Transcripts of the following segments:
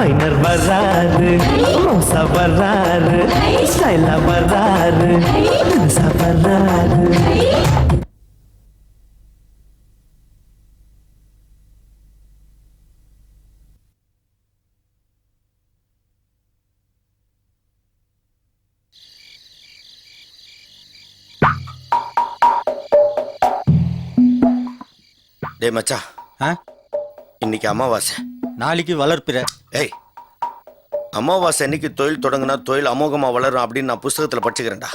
Minor வர்றாரு மோசா வர்றாரு ஸ்டைலா வர்றாரு தினுசா வர்றாரு டேய் மச்சான். ஆ? இன்னைக்கு அமாவாசை. நாளைக்கு வளர்ப்பிற ஏய் அமாவாசை அன்னைக்கு தொழில் தொடங்குனா தொழில் அமோகமா வளரும் அப்படின்னு நான் புஸ்தகத்துல படிச்சுக்கிறேன்டா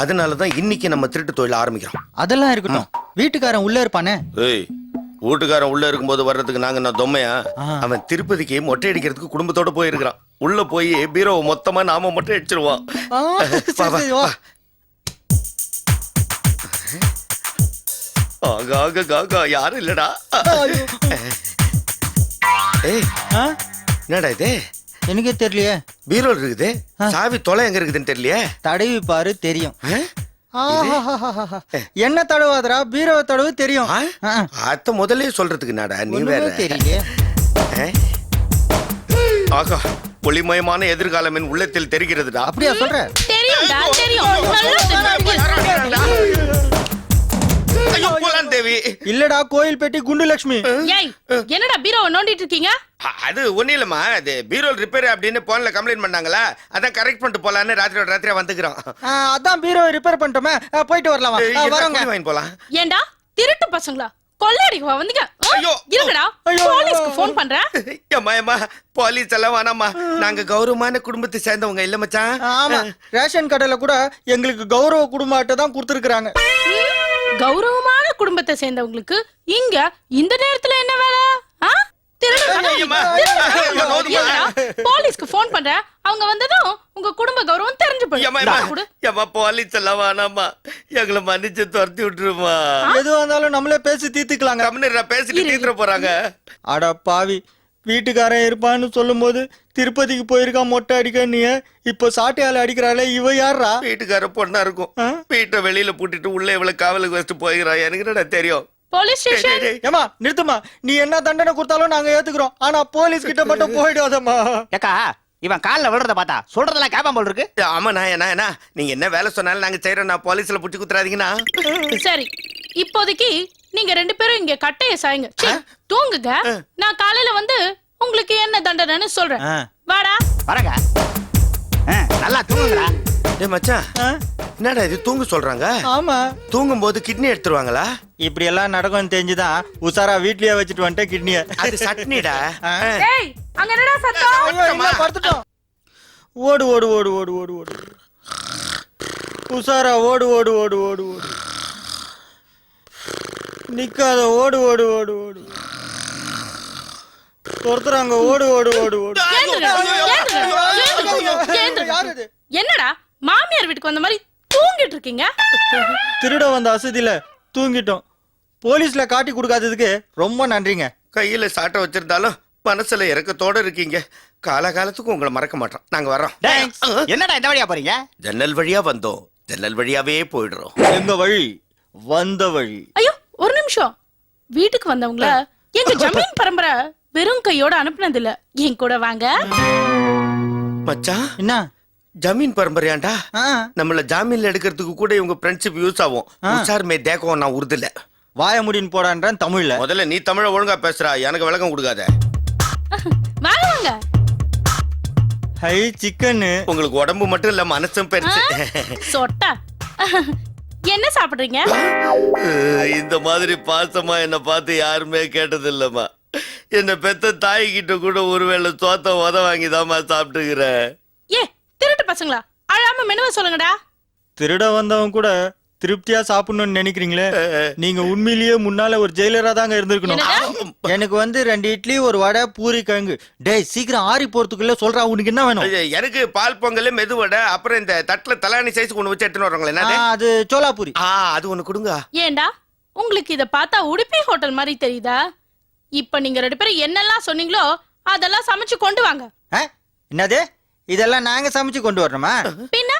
அதனால தான் இன்னைக்கு நம்ம திருட்டு தொழில் ஆரம்பிக்கிறோம் அதெல்லாம் இருக்கட்டும் வீட்டுக்காரன் உள்ள இருப்பானே ஏய் வீட்டுக்காரன் உள்ள இருக்கும்போது வர்றதுக்கு நாங்க நான் தொம்மையா. அவன் திருப்பதிக்கு மொட்டை அடிக்கிறதுக்கு குடும்பத்தோட போயிருக்கிறான் உள்ள போய் பீரோவை மொத்தமா நாம மொட்டை அடிச்சிருவான். ஆகா ஆகா காகா யாரும் இல்லடா. ஏய் ஆ? என்னடா இது? எனக்கே தெரியலையே. பீரோல் இருக்குது. சாவி தொலை எங்க இருக்குதுன்னு தெரியலையே? தடவி பாரு தெரியும். என்ன தடவாதரா பீரோவை தடவு தெரியும். ஆ? ஆ, அத்த முதல்ல சொல்றதுக்கு நாடா நீ வேற? தெரியலையே? ஆகா ஒளிமயமான எதிர்காலம் என் உள்ளத்தில் தெரிகிறதுடா. அப்படியா சொல்ற? தெரியும்டா தெரியும். இல்லடா கோயில் பெட்டி குண்டு லட்சுமி ஏய் என்னடா பீரோவை நோண்டிட்டு இருக்கீங்க அது ஒன்றும் இல்லைம்மா. அது பீரோல் ரிப்பேர் அப்படின்னு போன்ல கம்ப்ளைண்ட் பண்ணாங்களா? அதான் கரெக்ட் பண்ணிட்டு போலான்னு ராத்திரியோட ராத்திரியா வந்துக்கிறோம். அதான் பீரோவை ரிப்பேர் பண்ணிட்டோமே. போயிட்டு வரலாம் வரோங்க. வாங்கி போலாம். ஏண்டா திருட்டு பசங்களா? கொள்ளையடிக்கவா வந்தீங்க ஐயோ. இருங்கடா. போலீஸ்க்கு ஃபோன் பண்றேன். ஏம்மா ஏம்மா போலீஸ் எல்லாம் வேணாம்மா. நாங்க கௌரவமான குடும்பத்தை சேர்ந்தவங்க இல்ல மச்சான். ஆமா. ரேஷன் கடையில கூட எங்களுக்கு கௌரவ குடும்ப அட்டை தான் கொடுத்துருக்காங்க கௌரவமான குடும்பத்தை சேர்ந்தவங்களுக்கு இங்க இந்த நேரத்துல என்ன வேலை? போலீஸ்க்கு ஃபோன் பண்றேன். அவங்க வந்ததும் உங்க குடும்ப கௌரவம் தெரிஞ்சு போயிடும். போலீஸ் எல்லாம் வேணாம்மா. எங்களை மன்னிச்சு துரத்தி விட்டுருமா. எதுவா இருந்தாலும் நம்மளே பேசி தீர்த்துக்கலாங்க. பேசிட்டு தீர்த்துற போறாங்க. அட பாவி. வீட்டுக்காரன் இருப்பான்னு சொல்லும்போது திருப்பதிக்கு போயிருக்கா மொட்டை அடிக்க நீ இப்போ சாட்டையால அடிக்கிறாளே இவ யாரா வீட்டுக்கார பொண்ணா இருக்கும்? வீட்டை வெளியில பூட்டிட்டு உள்ள இவ்வளவு காவலுக்கு வச்சுட்டு போயிருக்கா எனக்கு என்னடா தெரியும்? Police station. ஏமா நிறுத்துமா நீ என்ன தண்டனை கொடுத்தாலும் நாங்க ஏத்துக்கிறோம். ஆனா போலீஸ் கிட்ட மட்டும் போயிடாதம்மா. ஏக்கா இவன் கால்ல விழுறத பார்த்தா சொல்றதெல்லாம் கேட்பான் போல் இருக்கு. ஆமா நான் என்ன என்ன நீங்க என்ன வேலை சொன்னாலும் நாங்க செய்யறோம் நான் போலீஸ்ல புடிச்சு குத்துறாதீங்கன்னா சரி இப்போதைக்கு நீங்க ரெண்டு பேரும் இங்க கட்டைய சாயுங்க. சீ, தூங்குங்க. நான் காலையில வந்து உங்களுக்கு என்ன தண்டனைன்னு சொல்றேன். ஆ. வாடா. வரங்க. ஆ, நல்லா தூங்குங்கடா. டேய் மச்சான்? என்னடா இது தூங்க சொல்றாங்க? ஆமா. தூங்கும் போது கிட்னி எடுத்துருவாங்களா? இப்படி எல்லாம் நடக்கும்னு தெரிஞ்சுதான் உசாரா வீட்லயே வச்சுட்டு வந்துட்டேன் கிட்னிய. அது சட்னிடா? ஆ. ஏய் அங்க என்னடா சத்தம்? படுத்துட்டோம்? ஓடு ஓடு ஓடு ஓடு ஓடு ஓடு. உசாரா ஓடு ஓடு ஓடு ஓடு ஓடு. நிக்காத ஓடு ஓடு ஓடு ஓடு. துரத்துறாங்க ஓடு ஓடு ஓடு ஓடு. இது? என்னடா மாமியார் வீட்டுக்கு வந்த மாதிரி தூங்கிட்டு இருக்கீங்க? திருட வந்த அசதியில தூங்கிட்டோம். போலீஸ்ல காட்டி கொடுக்காததுக்கு ரொம்ப நன்றிங்க. கையில சாட்டை வச்சிருந்தாலும் மனசுல இறக்கத்தோட இருக்கீங்க. காலகாலத்துக்கு உங்களை மறக்க மாட்டோம். நாங்க வர்றோம். என்னடா இந்த வழியா போறீங்க? ஜன்னல் வழியா வந்தோம். ஜன்னல் வழியாவே போயிடுறோம். எங்க வழி? வந்த வழி. ஐயோ நிமிஷம். வீட்டுக்கு வந்தவங்கள எங்க ஜமீன் பரம்பரை வெறும் கையோட அனுப்புனது இல்ல என் கூட வாங்க. மச்சான் என்ன? ஜமீன் பரம்பரையாண்டா? நம்மள ஜாமீன்ல எடுக்கிறதுக்கு கூட இவங்க ஃப்ரெண்ட்ஷிப் யூஸ் ஆகும். உஷார் மே தேக்கம் நான் உறுதில்ல வாய முடின்னு போடான்றேன் தமிழ்ல. முதல்ல நீ தமிழ ஒழுங்கா பேசுறா எனக்கு விளக்கம் கொடுக்காத. வாங்க வாங்க. ஹை சிக்கன்னு உங்களுக்கு உடம்பு மட்டும் இல்ல மனசும் பெருசு. சொட்டா. என்ன சாப்பிடுறீங்க? இந்த மாதிரி பாசமா என்ன பார்த்து யாருமே கேட்டது இல்லம்மா என்ன பெத்த தாய் கிட்ட கூட ஒருவேளை சோத்த உத வாங்கி தாமா சாப்பிட்டுக்கிறேன். ஏ திருட்டு பசங்களா? அழாம மெனுவை சொல்லுங்கடா. திருட வந்தவன் கூட திருப்தியா சாப்பிடணும்னு நினைக்கிறீங்களே? நீங்க உண்மையிலேயே முன்னால ஒரு ஜெயிலரா தாங்க இருந்திருக்கணும்? எனக்கு வந்து ரெண்டு இட்லி ஒரு வடை பூரி கிழங்கு. டேய் சீக்கிரம் ஆறி போறதுக்குள்ள சொல்றா உனக்கு என்ன வேணும்? எனக்கு பால் பொங்கல் மெதுவடை அப்புறம் இந்த தட்டுல தலானி சைஸ் ஒண்ணு வச்சு எடுத்துன்னு வர்றாங்களே அது சோலா பூரி ஆ அது ஒண்ணு கொடுங்க. ஏண்டா? உங்களுக்கு இத பார்த்தா உடுப்பி ஹோட்டல் மாதிரி தெரியுதா? இப்ப நீங்க ரெண்டு பேரும் என்னெல்லாம் சொன்னீங்களோ அதெல்லாம் சமைச்சு கொண்டு வாங்க. ஆ? என்னது? இதெல்லாம் நாங்க சமைச்சு கொண்டு வரணுமா? பின்ன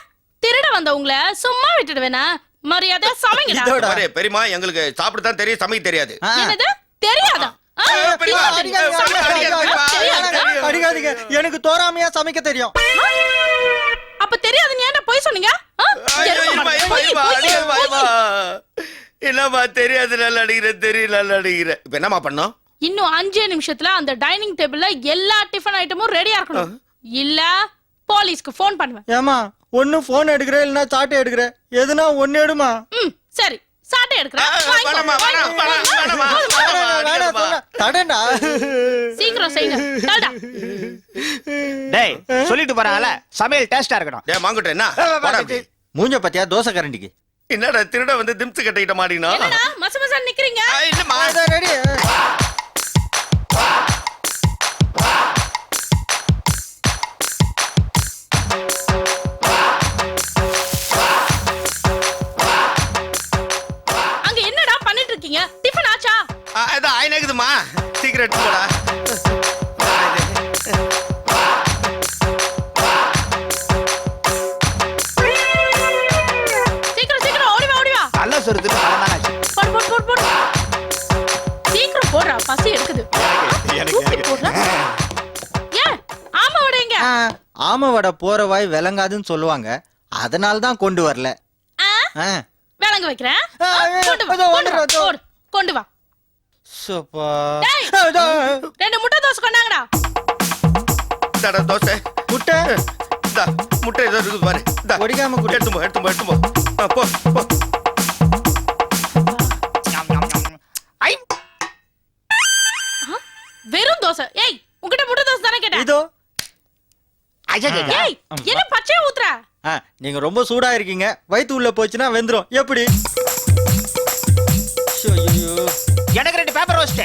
திருட வந்த உங்களை சும்மா விட்டுடுவேனா? மரியாதை சமைங்கடா இதோட. பாரு, பெரியம்மா எங்களுக்கு சாப்பிட தான் தெரியும் சமைக்க தெரியாது. என்னது? தெரியாதா. அடிக்காதீங்க, எனக்கு தோராமையா சமைக்க தெரியும். அப்ப தெரியாது நீ ஏன்டா போய் சொன்னீங்க. என்னம்மா தெரியாது நல்லா அடிக்கிறேன் தெரியும் நல்லா அடிக்கிறேன். இப்ப என்னம்மா பண்ணோம்? இன்னும் அஞ்சே நிமிஷத்துல அந்த டைனிங் டேபிள்ல எல்லா டிஃபன் ஐட்டமும் ரெடியா இருக்கணும். இல்ல போலீஸ்க்கு ஃபோன் பண்ணுவேன். ஏமா ஒண்ணு போன் எடுக்கிற இல்லைன்னா சாட்டை எடுக்கிற. எதுனா ஒண்ணு எடுமா? ம் சரி. சாட்டை எடுக்கிறேன். சீக்கிரம் செய்யுங்க. டேய் சொல்லிட்டு போறாங்கல்ல சமையல் டேஸ்டா இருக்கணும். டேய் மாங்கட்டும் என்ன. மூஞ்ச பாத்தியா? தோசை கரண்டிக்கு. என்னடா திருட வந்து திம்ஸ் கட்டிக்கிட்ட மாட்டினா என்னடா மச மச நிக்கிறீங்க? இல்லம்மா. ரெடி ஆயினக்குதுமா சீக்கிரம் எடுத்து போடா. சீக்கிரம் சீக்கிரம் ஓடி வா ஓடி வா நல்ல ஆச்சு. போடு போடு போடு போடு. சீக்கிரம் போடுறா பசி எடுக்குது. தூக்கி போடுறா. ஏன் ஆமா விடுங்க ஆம வடை போற வாய் விளங்காதுன்னு சொல்லுவாங்க. அதனால தான் கொண்டு வரல. ஆ. விளங்க வைக்கிறேன். ஆ, ஆ, கொண்டு வா வா கொண்டு வா. சப்பா. ரெண்டு முட்டை தோசை கொண்டாங்கடா. இந்தாடா தோசை. முட்டை. இந்தா முட்டை ஏதோ இருக்குது பாரு. இந்தா ஒடிக்காம குடி. எடுத்து போ எடுத்து போ எடுத்து போ ஆ, போ போ. ஐ. வெறும் தோசை. ஏய் உன்கிட்ட முட்டை தோசை தானே கேட்டேன். இதோ. ஐயா ஏய் என்ன பச்சையா ஊத்துற? நீங்க ரொம்ப சூடா இருக்கீங்க. வயித்து உள்ள போச்சுன்னா வெந்துரும். எப்படி? எனக்கு ரெண்டு பேப்பர் ரோஸ்ட்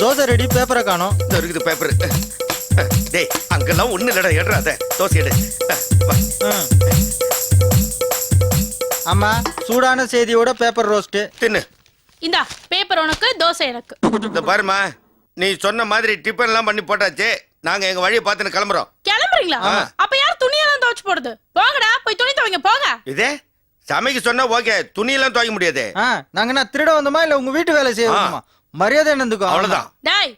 தோசை ரெடி பேப்பரை காணோம். இந்த இருக்குது பேப்பர் டேய் அங்கெல்லாம் ஒண்ணு இல்லடா எடுறா அத தோசை எடு. வா. ஆமா சூடான செய்தியோட பேப்பர் ரோஸ்ட் தின்னு. இந்தா பேப்பர் உனக்கு தோசை எனக்கு. இந்த பாருமா நீ சொன்ன மாதிரி டிஃபன் எல்லாம் பண்ணி போட்டாச்சு. நாங்க எங்க வழியை பார்த்துன்னு கிளம்புறோம். கிளம்புறீங்களா? ஆ. அப்ப யார் துணியெல்லாம் துவைச்சு போடுது? போங்கடா போய் துணி துவைங்க போங்க. இதே? சமைக்க சொன்னா ஓகே துணியெல்லாம் துவைக்க முடியாது. நாங்க என்ன திருட வந்தோமா இல்ல உங்க வீட்டு வேலை செய்ய ஆ. வந்தோமா? மரியாதை என்னந்துக்கும்? அவ்வளவுதான். டேய்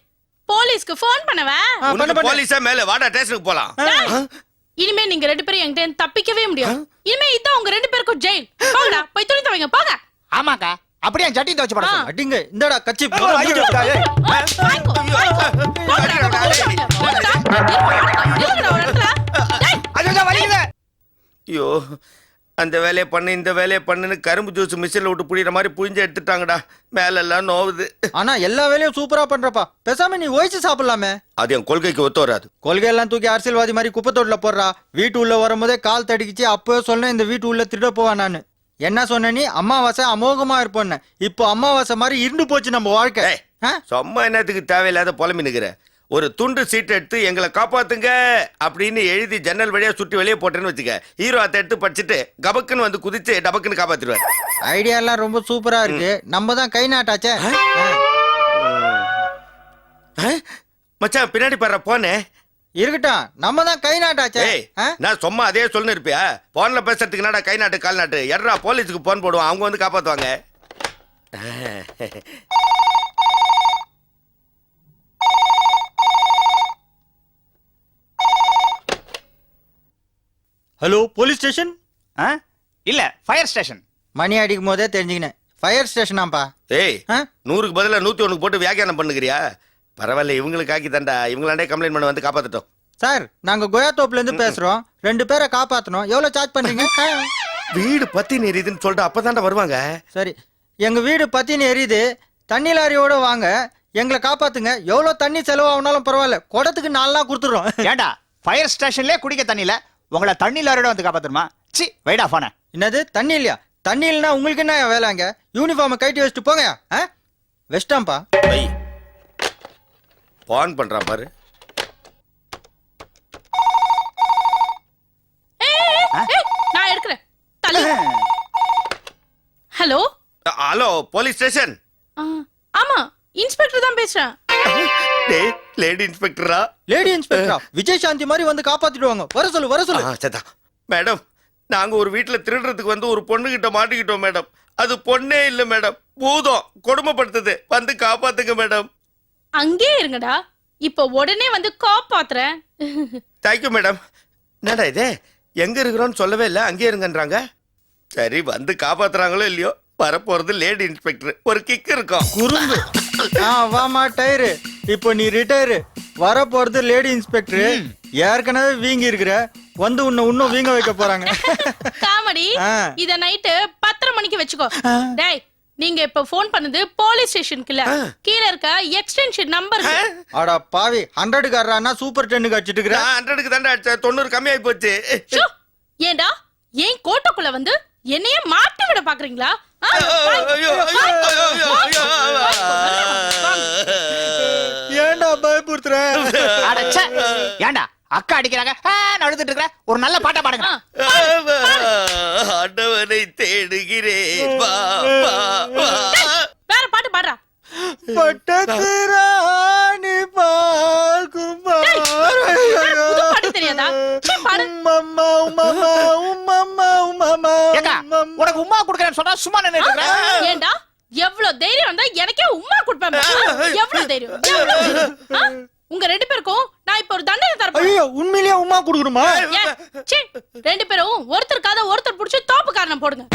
போலீஸ்க்கு ஃபோன் பண்ணவா? உனக்கு. போலீஸா மேல வாடா ஸ்டேஷனுக்கு போலாம். இனிமே நீங்க ரெண்டு பேரும் என்கிட்ட தப்பிக்கவே முடியாது. இனிமே இதான் உங்க ரெண்டு பேருக்கும் ஜெயில் போங்கடா போய் துணி துவைங்க போங்க. ஆமாக்கா அப்படியே சட்டி துவச்சு போட ஆ. சொல்லு. அடிங்க இந்தடா கச்சி ஐயோ, அந்த வேலையை பண்ணு இந்த வேலையை பண்ணுன்னு கரும்பு ஜூஸ் மிஷினில் விட்டு புழியிற மாதிரி புழிஞ்சு எடுத்துட்டாங்கடா. மேல எல்லாம் நோவுது. ஆனா எல்லா வேலையும் சூப்பரா பண்றப்பா. பேசாம நீ ஓய்ச்சு சாப்பிடலாமே. அது என் கொள்கைக்கு ஒத்து வராது. கொள்கையெல்லாம் தூக்கி அரசியல்வாதி மாதிரி குப்பை தொட்டில போடுறா. வீட்டு உள்ள வரும்போதே கால் தடிக்கிச்சு அப்பவே சொன்னேன் இந்த வீட்டு உள்ள திருட போவேன் நானு. என்ன சொன்ன நீ? அமாவாசை அமோகமா இருப்போன்னு. இப்போ அமாவாசை மாதிரி இருண்டு போச்சு நம்ம வாழ்க்கை? சும்மா என்னத்துக்கு தேவையில்லாத புலம்பி நிக்கிற ஒரு துண்டு சீட் எடுத்து எங்களை காப்பாத்துங்க அப்படின்னு எழுதி ஜன்னல் வழியா சுற்றி வெளியே போட்டேன்னு வச்சுக்க. ஹீரோ அதை எடுத்து படிச்சுட்டு கபக்குன்னு வந்து குதிச்சு டபக்குன்னு காப்பாத்திடுவார். ஐடியா எல்லாம் ரொம்ப சூப்பரா இருக்கு. நம்ம தான் கை நாட்டாச்சே? மச்சான் பின்னாடி பாரு போனே. இருக்கட்டும். நம்ம தான் கை நாட்டாச்சே? நான் சும்மா அதே சொல்லு இருப்பியா? போன்ல பேசுறதுக்கு என்னடா கை நாட்டு கால் நாட்டு? எட்ரா போலீஸுக்கு போன் போடுவோம். அவங்க வந்து காப்பாத்துவாங்க. Hello police station? ஆ? இல்ல ஃபயர் ஸ்டேஷன் மணி அடிக்கும் போதே தெரிஞ்சுக்கினேன். ஃபயர் ஸ்டேஷனாப்பா ஏய் ஆ? நூறுக்கு பதிலா நூத்தி ஒண்ணுக்கு போட்டு வியாக்கியானம் பண்ணுகிறியா? பரவாயில்ல இவங்களுக்கு ஆக்கி தண்டா. இவங்களாண்டே கம்ப்ளைண்ட் பண்ண வந்து காப்பாத்தட்டும். சார் நாங்க கோயாத்தோப்புல இருந்து பேசுறோம். ரெண்டு பேரை காப்பாத்தணும். எவ்வளவு சார்ஜ் பண்றீங்க ஆ. வீடு பத்தி நெறிதுன்னு சொல்லிட்டு அப்பதான்டா வருவாங்க. சரி எங்க வீடு பத்தின்னு எரியுது தண்ணி லாரியோட வாங்க. எங்களை காப்பாத்துங்க. எவ்வளவு தண்ணி செலவாகுனாலும் பரவாயில்ல. குடத்துக்கு நாலு நாள் கொடுத்துடுறோம். ஏண்டா ஃபயர் ஸ்டேஷன்லயே குடிக்க தண்ணியில உங்களை தண்ணியில அரட வந்து காப்பாத்தணுமா? சி வைடா போன என்னது? தண்ணி இல்லையா? தண்ணி இல்லைன்னா உங்களுக்கு என்ன வேலைங்க யூனிஃபார்மை கட்டி வச்சுட்டு போங்க ஆ? வெஸ்டாம்பா வை பான் பண்றான் பாரு. நான் எடுக்கிறேன். தள்ளு. ஹலோ? ஹலோ போலீஸ் ஸ்டேஷன் ஆமா இன்ஸ்பெக்டர் தான் பேசுறேன். டேய் லேடி இன்ஸ்பெக்டரா லேடி இன்ஸ்பெக்டரா விஜய் சாந்தி மாதிரி வந்து காப்பாத்திடுவாங்க. வர சொல்லு வர சொல்லு. ஆ, சரிதா மேடம் நாங்க ஒரு வீட்ல திருடுறதுக்கு வந்து ஒரு பொண்ணு கிட்ட மாட்டிக்கிட்டோம் மேடம். அது பொண்ணே இல்ல மேடம். பூதம். கொடுமைப்படுத்துது. வந்து காப்பாத்துங்க மேடம். அங்கே இருங்கடா. இப்போ உடனே வந்து காப்பாத்துறேன். Thank you madam. என்னடா இது? எங்க இருக்கிறோம்னு சொல்லவே இல்லை. அங்கேயே இருங்கன்றாங்க. சரி வந்து காப்பாத்துறாங்களோ இல்லையோ? வரப்போறது லேடி இன்ஸ்பெக்டர் ஒரு கிக் இருக்கும். குறும்பு. ஆ வாமா டயரு. இப்போ நீ ரிட்டையரு வர போறது லேடி இன்ஸ்பெக்டர் ஏற்கனவே வீங்கி இருக்கிற வந்து உன்னை இன்னும் வீங்க வைக்க போறாங்க. காமெடி. இத நைட்டு பத்தரை மணிக்கு வச்சுக்கோ. டேய் நீங்க இப்ப ஃபோன் பண்ணது போலீஸ் ஸ்டேஷனுக்கு இல்ல கீழ இருக்க எக்ஸ்டென்ஷன் நம்பர் அடா பாவி ஹண்ட்ரட் காரனா சூப்பர் டென்னுக்கு அடிச்சிட்டு இருக்கிற? நான் ஹண்ட்ரடுக்கு தாண்டா அடிச்சேன். தொண்ணூறு கம்மியாகி போச்சு. ஏண்டா ஏன் கோட்டைக்குள்ள வந்து என்னைய மாட்டி விட பாக்குறீங்களா? அடச்சே. ஏன்டா அக்கா அடிக்கிறாங்க. நான் அழுதுட்டு இருக்கிறேன். ஒரு நல்ல பாட்டா பாடுங்க. போடுங்க.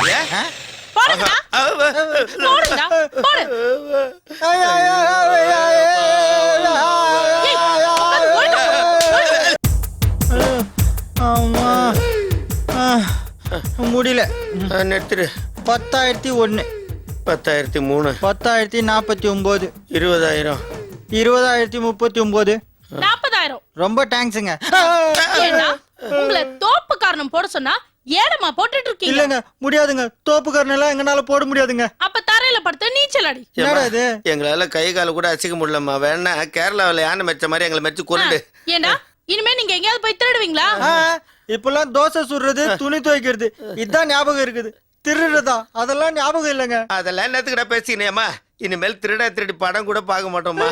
போடு. ஏய், ஆ, முடியல. நெத்துரு பத்தாயிரத்தி ஒன்னு. பத்தாயிரத்தி மூணு. பத்தாயிரத்தி நாற்பத்தி ஒன்பது இருபதாயிரம். இருபதாயிரத்தி முப்பத்தி ஒன்பது நாற்பதாயிரம். ரொம்ப தேங்க்ஸுங்க ஏண்டா உங்களை தோப்பு காரணம் போட சொன்னா ஏடமா போட்டுட்டு இருக்கீங்க இல்லங்க முடியாதுங்க. தோப்புக்காரன் எல்லாம் எங்கனால போட முடியாதுங்க. அப்ப தரையில படுத்து நீச்சல் அடி என்னடா இது? எங்களால கை கால கூட அசைக்க முடியலம்மா. வேணா கேரளாவில் யானை மெச்ச மாதிரி எங்களை மெச்சு கொண்டு. ஏண்டா? இனிமே நீங்க எங்கேயாவது போய் திருடுவீங்களா? இப்பெல்லாம் தோசை சுடுறது துணி துவைக்கிறது இதான் ஞாபகம் இருக்குது. திருடுறதா அதெல்லாம் ஞாபகம் இல்லைங்க. அதெல்லாம் என்னத்துக்கிட்ட பேசினேம்மா இனிமேல் திருட திருடி படம் கூட பார்க்க மாட்டோம்மா.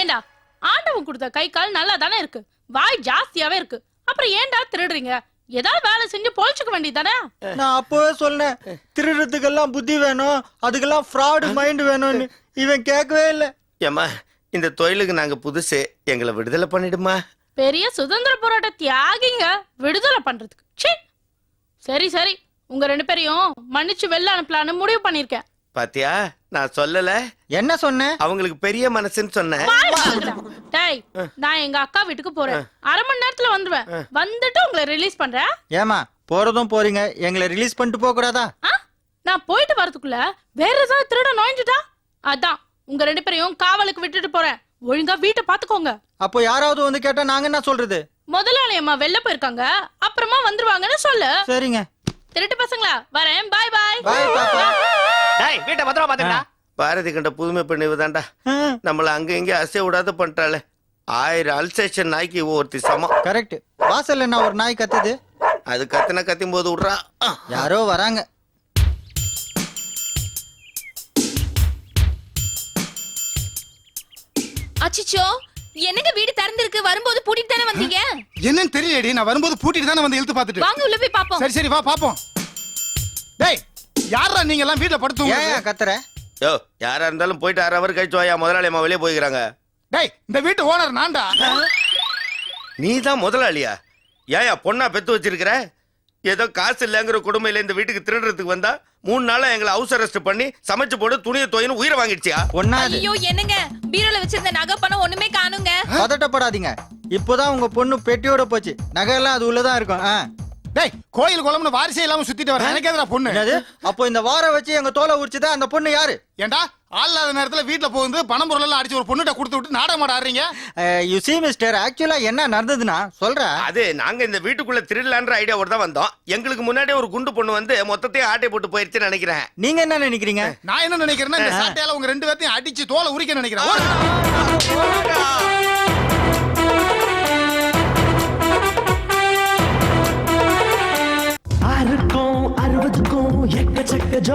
ஏண்டா ஆண்டவன் கொடுத்த கை கால் நல்லா தானே இருக்கு. வாய் ஜாஸ்தியாவே இருக்கு. அப்புறம் ஏன்டா திருடுறீங்க? ஏதாவது வேலை செஞ்சு பொழைச்சுக்க வேண்டியதானே நான் அப்பவே சொன்னேன் திருடுறதுக்கெல்லாம் புத்தி வேணும். அதுக்கெல்லாம் ஃப்ராடு மைண்ட் வேணும்னு. இவன் கேட்கவே இல்லை. ஏம்மா இந்த தொழிலுக்கு நாங்க புதுசு. எங்களை விடுதலை பண்ணிடுமா? பெரிய சுதந்திர போராட்ட தியாகிங்க விடுதலை பண்றதுக்கு. ச்சீ. சரி சரி. உங்க ரெண்டு பேரையும் மன்னிச்சு வெளில அனுப்பலான்னு முடிவு பண்ணிருக்கேன் பாத்தியா? நான் சொல்லல. என்ன சொன்னேன் அவங்களுக்கு பெரிய மனசுன்னு சொன்னேன் டேய் நான் எங்க அக்கா வீட்டுக்கு போறேன். அரை மணி நேரத்துல வந்துருவேன். வந்துட்டு உங்களை ரிலீஸ் பண்றேன். ஏமா போறதும் போறீங்க. எங்களை ரிலீஸ் பண்ணிட்டு போக கூடாதா ஆ? நான் போயிட்டு வரதுக்குள்ள வேற ஏதாவது திருட நோய்ஞ்சுட்டா அதான் உங்க ரெண்டு பேரையும் காவலுக்கு விட்டுட்டு போறேன். ஒழுங்கா வீட்டை பாத்துக்கோங்க அப்போ யாராவது வந்து கேட்டா நாங்க என்ன சொல்றது? முதலாளி அம்மா வெளில போயிருக்காங்க. அப்புறமா வந்துருவாங்கன்னு சொல்லு. சரிங்க. திருட்டு பசங்களா வரேன். பாய் பாய் பாய் பாப்பா டேய் வீட்டை பத்திரமா பாத்துக்கடா. பாரதி கண்ட புதுமை பெண் இவதாண்டா நம்மள அங்க இங்க அசைய விடாத பண்ணிட்டாளே ஆயிரம் அல்சேஷன் நாய்க்கு ஒருத்தி சமம். கரெக்ட். வாசல்ல என்ன ஒரு நாய் கத்துது? அது கத்துனா கத்தும் போது விட்றா யாரோ வராங்க. அச்சிச்சோ என்னங்க வீடு திறந்திருக்கு? வரும்போது பூட்டிட்டு தானே வந்தீங்க? என்னன்னு தெரியலடி. நான் வரும்போது பூட்டிட்டு தானே வந்து இழுத்து பார்த்துட்டு. வாங்க உள்ள போய் பாப்போம் சரி சரி வா பாப்போம் டேய் யாரா நீங்க எல்லாம் வீட்ல படுத்து ஏன் கத்துற? யோ யாரா இருந்தாலும் போயிட்டு அரை அவர் கழிச்சு வாயா முதலாளி அம்மா வெளியே போய்க்கிறாங்க. டேய் இந்த வீட்டு ஓனர் நான்டா. நீ தான் முதலாளியா? ஏயா பொண்ணா பெத்து வச்சிருக்கிற? ஏதோ காசு இல்லைங்கிற கொடுமையில இந்த வீட்டுக்கு திருடுறதுக்கு வந்தா மூணு நாளா எங்களை ஹவுஸ் அரெஸ்ட் பண்ணி சமைச்சு போட்டு துணியை தோயின்னு உயிரை வாங்கிடுச்சியா? ஒன்னாது ஐயோ என்னங்க? பீரோல வச்சிருந்த நகை பணம் ஒண்ணுமே காணுங்க. பதட்டப்படாதீங்க. இப்போதான் உங்க பொண்ணு பெட்டியோட போச்சு. நகையெல்லாம் அது உள்ளதான் இருக்கும். ஆ. டேய் கோயில் குளம்னு வாரிசே இல்லாம சுத்திட்டு வர எனக்கு எதிரா பொண்ணு? என்னது? அப்போ இந்த வார வச்சு எங்க தோலை உரிச்சுதா அந்த பொண்ணு யாரு? ஏண்டா ஆள் இல்லாத நேரத்துல வீட்டுல போகுது பணம் பொருள் எல்லாம் அடிச்சு ஒரு பொண்ணுகிட்ட கொடுத்து விட்டு நாடகம் ஆட ஆடுறீங்க? யூ சி மிஸ்டர் ஆக்சுவலா என்ன நடந்ததுன்னா சொல்றேன் அது நாங்க இந்த வீட்டுக்குள்ள திருடலான்ற ஐடியாவோட தான் வந்தோம். எங்களுக்கு முன்னாடியே ஒரு குண்டு பொண்ணு வந்து மொத்தத்தையும் ஆட்டை போட்டு போயிருச்சுன்னு நினைக்கிறேன். நீங்க என்ன நினைக்கிறீங்க? நான் என்ன நினைக்கிறேன்னா இந்த சாட்டையால உங்க ரெண்டு பேர்த்தையும் அடிச்சு தோலை உரிக்க நினைக்கிறேன்.